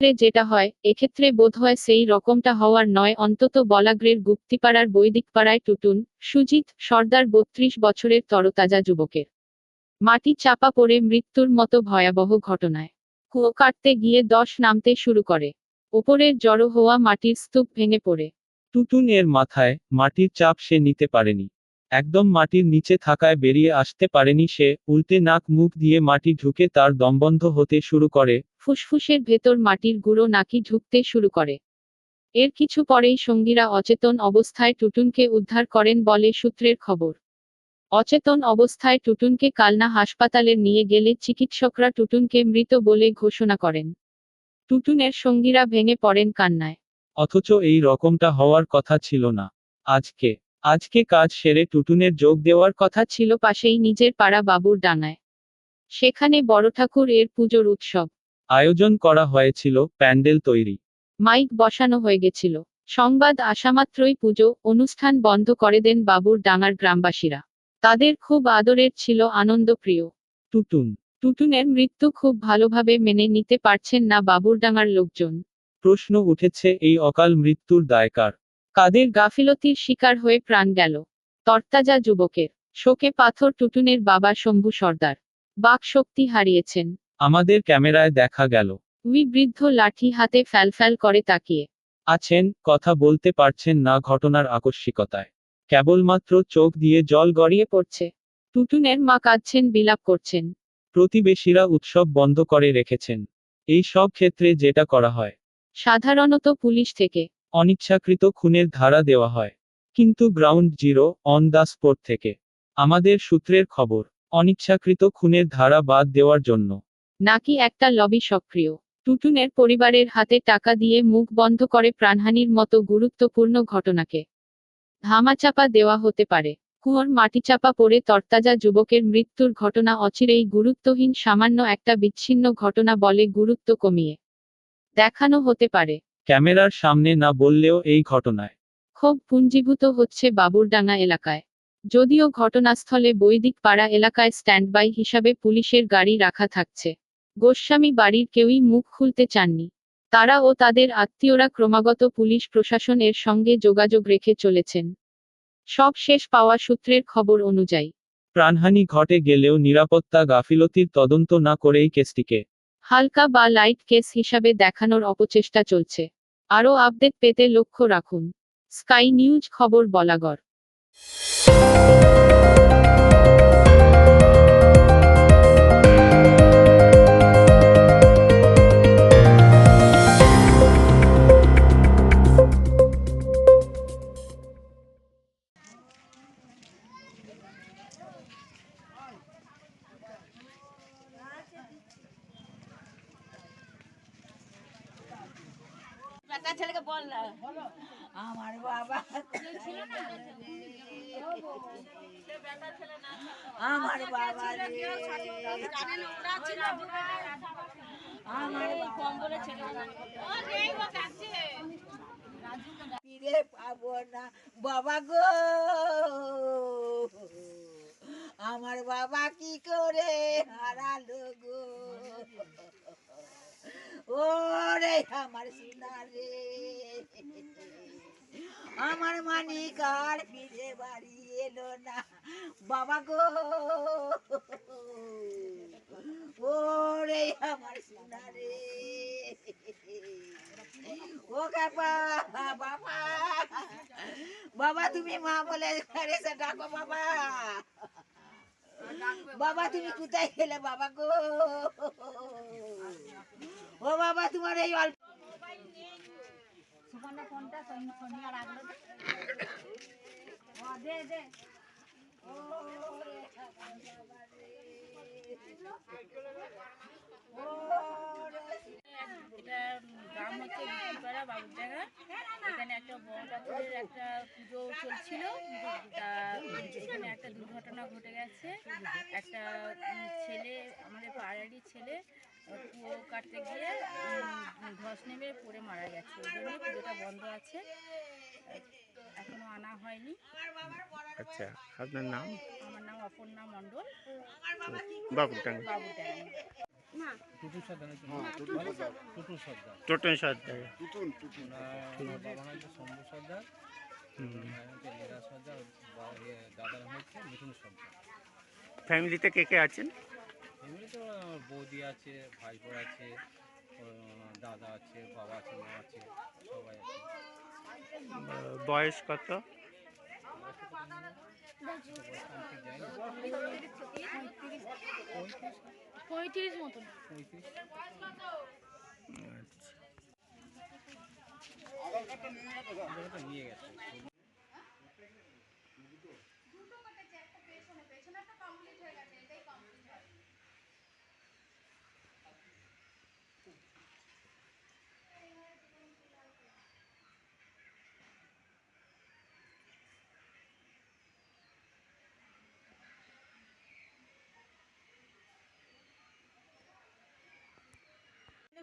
ক্ষেত্রে যেটা হয়, এক্ষেত্রে বোধহয় সেই রকমটা হওয়ার নয়। অন্তত বলাগ্রের গুপ্তিপাড়ার বৈদিকপাড়ায় টুটুন, সুজিত, সর্দার বত্রিশ বছরের তরতাজা যুবকের। মাটি চাপা পড়ে মৃত্যুর মতো ভয়াবহ ঘটনায়। কুয়ো কাটতে গিয়ে দশ নামতে শুরু করে। ওপরের জড়ো হওয়া মাটির স্তূপ ভেঙে পড়ে। টুটুন এর মাথায় মাটির চাপ সে নিতে পারেনি। একদম মাটির নিচে থাকায় বেরিয়ে আসতে পারেনি সে, উল্টে নাক মুখ দিয়ে মাটি ঢুকে তার দমবন্ধ হতে শুরু করে ফুসফুসের ভেতর মাটির গুঁড়ো নাকি ঢুকতে শুরু করে। এর কিছু পরেই সঙ্গীরা অচেতন অবস্থায় টুটুনকে উদ্ধার করেন বলে সূত্রের খবর। অচেতন অবস্থায় টুটুনকে কালনা হাসপাতালে নিয়ে গেলে চিকিৎসকরা টুটুনকে মৃত বলে ঘোষণা করেন। টুটুনের সঙ্গীরা ভেঙে পড়েন কান্নায়। অথচ এই রকমটা হওয়ার কথা ছিল না। আজকে আজকে কাজ সেরে টুটুনের যোগ দেওয়ার কথা ছিল পাশেই নিজের পাড়া বাবুর ডাঙায়। সেখানে বড় ঠাকুর এর পুজোর উৎসব। আয়োজন করা হয়েছিল প্যান্ডেল তৈরি। মাইক বসানো হয়ে গেছিল। সংবাদ আসামাত্রই পুজো অনুষ্ঠান বন্ধ করে দেন বাবুর ডাঙার গ্রামবাসীরা। তাদের খুব আদরের ছিল আনন্দপ্রিয় টুটুন টুটুনের মৃত্যু খুব ভালোভাবে মেনে নিতে পারছেন না বাবুরডাঙ্গার লোকজন। প্রশ্ন উঠেছে এই অকাল মৃত্যুর দায়কার। কাদের গাফিলতির শিকার হয়ে প্রাণ গেল? তরতাজা যুবকের। শোকে পাথর টুটুনের বাবা শম্ভু সর্দার। বাক শক্তি হারিয়েছেন। আমাদের ক্যামেরায় দেখা গেল। উই বৃদ্ধ লাঠি হাতে ফ্যালফ্যাল করে তাকিয়ে। আছেন কথা বলতে পারছেন না ঘটনার আকস্মিকতায়। কেবলমাত্র চোখ দিয়ে জল গড়িয়ে গড়িয়ে পড়ছে। টুটুনের মা কাঁদছেন বিলাপ করছেন। প্রতিবেশীরা উৎসব বন্ধ করে রেখেছেন। এই সব ক্ষেত্রে যেটা করা হয়। সাধারণত পুলিশ থেকে। অনিচ্ছাকৃত খুনের ধারা দেওয়া হয়। কিন্তু ground zero on the spot থেকে। আমাদের সূত্রের খবর অনিচ্ছাকৃত খুনের ধারা বাদ দেওয়ার জন্য। নাকি একটা লবি সক্রিয়। টুটুনের পরিবারের হাতে টাকা দিয়ে মুখ বন্ধ করে প্রাণহানির মতো গুরুত্বপূর্ণ ঘটনাকে ধামাচাপা দেওয়া হতে পারে। কুয়োর মাটিচাপা পড়ে তরতাজা যুবকের মৃত্যুর ঘটনা অচিরেই গুরুত্বহীন সামান্য একটা বিচ্ছিন্ন ঘটনা বলে গুরুত্ব কমিয়ে দেখানো হতে পারে। ক্যামেরার সামনে না বললেও এই ঘটনায় ক্ষোভ পুঞ্জীভূত হচ্ছে বাবুরডাঙ্গা এলাকায়। যদিও ঘটনাস্থলে বৈদিক পাড়া এলাকায় স্ট্যান্ডবাই হিসাবে পুলিশের গাড়ি রাখা থাকছে। গোস্বামী বাড়ির কেউই মুখ খুলতে চাননি। তারা ও তাদের আত্মীয়রা ক্রমাগত পুলিশ প্রশাসনের সঙ্গে যোগাযোগ রেখে চলেছেন। সব শেষ পাওয়া সূত্রের খবর অনুযায়ী। প্রাণহানি ঘটে গেলেও নিরাপত্তা গাফিলতির তদন্ত না করেই কেসটিকে। হালকা বা লাইট কেস হিসাবে দেখানোর অপচেষ্টা চলছে। আরও আপডেট পেতে লক্ষ্য রাখুন। স্কাই নিউজ খবর বলাগড়। বেটা ছেলেকে বল না। আমার বাবা। আমার বাবা। আমার কম্বলে ছেলে ফিরে পাবো না। বাবা গো। আমার বাবা কি করে হারালো গো? ওরে আমার সোনা রে আমার মানিক আর ফিরে বাড়ি এলো না। বাবা গো। ওরে আমার সোনা রে ও কাপা বাবা। বাবা তুমি মা বলে এসে ডাকো বাবা। বাবা। তুমি কোথায় গেলে বাবা গো? ও বাবা তোমার এই অল্প এটা গ্রাম হচ্ছে বিপুলপাড়া বাবুরডাঙ্গা এখানে একটা বড় ঠাকুরের একটা পুজো চলছিল। তা এখানে একটা দুর্ঘটনা ঘটে গেছে। একটা ছেলে আমাদের পাড়ারই ছেলে কুয়ো কাটতে গিয়ে ধস নেমে পড়ে মারা গেছে। ওই জন্যই পুজোটা বন্ধ আছে। এখনও আনা হয়নি। আচ্ছা আপনার নাম? আমার নাম অপর্ণা মণ্ডল। বাবুটাঙ্গা বাবুরডাঙ্গা টুটু সর্দার নাকি? সর্দার টোটন সর্দার ফ্যামিলিতে কে কে আছেন? এমনিতে আমার বৌদি আছে ভাইপো আছে দাদা আছে বাবা আছে মা আছে সবাই আছে। বয়স কত? পঁয়ত্রিশ মতন। পঁয়ত্রিশ আচ্ছা নিয়ে গেছে।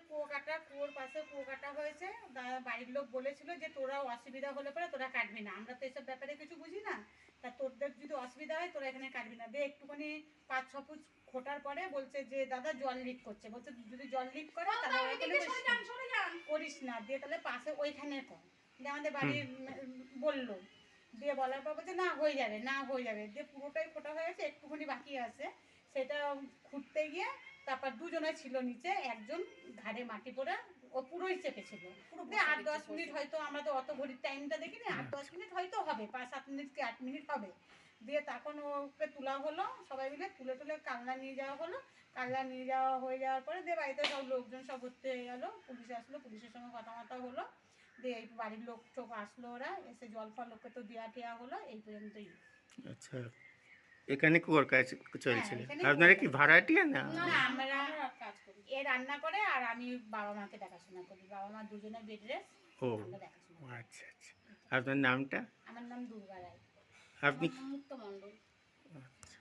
কুয়োকাটা কুয়োর পাশে কুয়োকাটা হয়েছে। বাড়ির লোক বলেছিল যে তোরা অসুবিধা হলে পরে তোরা কাটবি না। আমরা তো এসব ব্যাপারে কিছু বুঝি না। তা তোদের যদি অসুবিধা হয় তোরা এখানে কাটবি না। দিয়ে একটুখানি পাঁচ ছ ফুট খোটার পরে বলছে যে দাদা জল লিক করছে। বলছে যদি জল লিক করে তাহলে করিস না। দিয়ে তাহলে পাশে ওইখানে কর। দিয়ে আমাদের বাড়ির বলল। দিয়ে বলার পর বলছে না হয়ে যাবে না হয়ে যাবে। দিয়ে পুরোটাই ফোটা হয়ে গেছে একটুখানি বাকি আছে। সেটা খুঁড়তে গিয়ে তারপর দুজনে ছিল নিচে একজন ঘাড়ে মাটি পড়ে ও পুরোই চেপেছিল দিয়ে আট দশ মিনিট হয়তো আমরা তো অত ঘড়ির টাইমটা দেখিনি আট দশ মিনিট হয়তো হবে পাঁচ সাত মিনিট কি আট মিনিট হবে। দিয়ে তখন ওকে তোলা হলো সবাই মিলে তুলে তুলে কালনা নিয়ে যাওয়া হলো। কালনা নিয়ে যাওয়া হয়ে যাওয়ার পরে দিয়ে বাড়িতে সব লোকজন সব ভর্তি হয়ে গেলো পুলিশ আসলো পুলিশের সঙ্গে কথা মতা হলো। দিয়ে এই বাড়ির লোক টোক আসলো ওরা এসে জল ফল লোককে তো দেওয়া টেয়া হলো এই পর্যন্তই। আচ্ছা। এখানে কোর কাজ চলছিল। হ্যাঁ, আপনারা কি ভ্যারাইটি না? না আমরা এ রান্না করে আর আমি বাবা মাকে দেখাশোনা করি। বাবা মা দুজনে বেড ও আচ্ছা আচ্ছা। আপনার নামটা? আমার নাম দুর্গা রায় আপনি মুক্ত মণ্ডল আচ্ছা।